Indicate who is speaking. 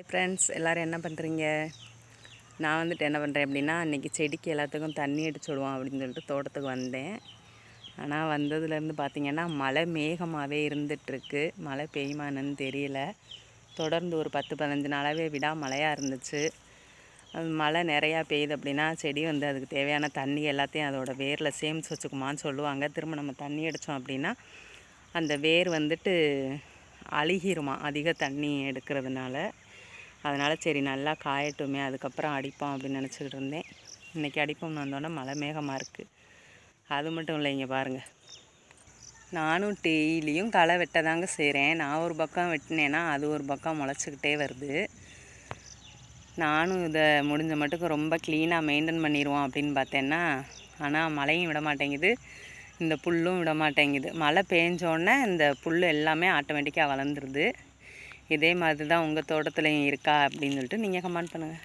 Speaker 1: Hi friends எல்லோரும் என்ன பண்ணுறீங்க நான் வந்துட்டு என்ன பண்ணுறேன் அப்படின்னா அன்றைக்கி செடிக்கு எல்லாத்துக்கும் தண்ணி அடிச்சு விடுவோம் அப்படின்னு சொல்லிட்டு தோட்டத்துக்கு வந்தேன். ஆனால் வந்ததுலேருந்து பார்த்திங்கன்னா மழை மேகமாகவே இருந்துகிட்ருக்கு மழை பெய்யுமா தெரியல. தொடர்ந்து ஒரு பத்து பதினஞ்சு நாளாகவே விடா மழையாக இருந்துச்சு மழை நிறையா பெய்யுது அப்படின்னா செடி வந்து அதுக்கு தேவையான தண்ணி எல்லாத்தையும் அதோட வேரில் சேமித்து வச்சுக்குமான்னு சொல்லுவாங்க. திரும்ப நம்ம தண்ணி அடித்தோம் அப்படின்னா அந்த வேர் வந்துட்டு அழுகிருமா அதிக தண்ணி எடுக்கிறதுனால. அதனால் சரி நல்லா காயட்டுமே அதுக்கப்புறம் அடிப்போம் அப்படின்னு நினச்சிக்கிட்டு இருந்தேன். இன்றைக்கி அடிப்போம்னு வந்தோடனே மழை மேகமாக இருக்குது அது மட்டும் இல்லை இங்கே பாருங்கள் நானும் டெய்லியும் களை வெட்ட தாங்க செய்கிறேன் நான் ஒரு பக்கம் வெட்டினேன்னா அது ஒரு பக்கம் முளைச்சிக்கிட்டே வருது. நானும் இதை முடிஞ்ச மட்டுக்கு ரொம்ப க்ளீனாக மெயின்டைன் பண்ணிடுவோம் அப்படின்னு பார்த்தேன்னா ஆனால் மழையும் விட மாட்டேங்குது. இந்த புல்லும் விட மாட்டேங்குது. மழை பேஞ்சோடனே இந்த புல் எல்லாமே ஆட்டோமேட்டிக்காக வளர்ந்துருது. இதே மாதிரி தான் உங்கள் தோட்டத்துலையும் இருக்கா அப்படின்னு சொல்லிட்டு நீங்கள் கமெண்ட் பண்ணுங்கள்